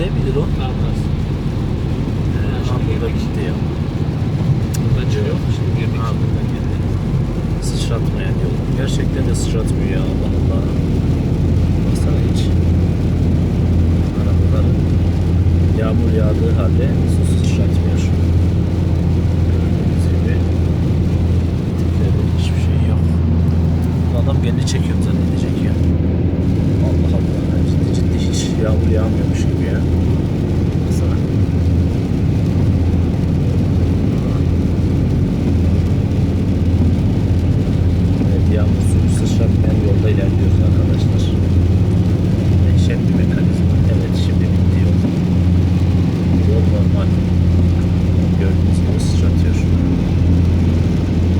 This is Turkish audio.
ne bilir o? Biraz. Ee, ha, burada gitti ya. Buradan çıkıyor. Şimdi girdik. Ha, buradan gitti. Sıçratmayan yol. Gerçekten de sıçratmıyor ya Allah Allah. Baksana hiç. Arabalar yağmur yağdığı halde su sıçratmıyor. Gördüğünüz gibi hiçbir şey yok. Adam kendi çekiyorum zannedecek ya. Allah Allah. Ciddi ciddi hiç yağmur yağmıyormuş gibi ya. Evet, yağmur suyu sıçratmayan yolda ilerliyoruz arkadaşlar.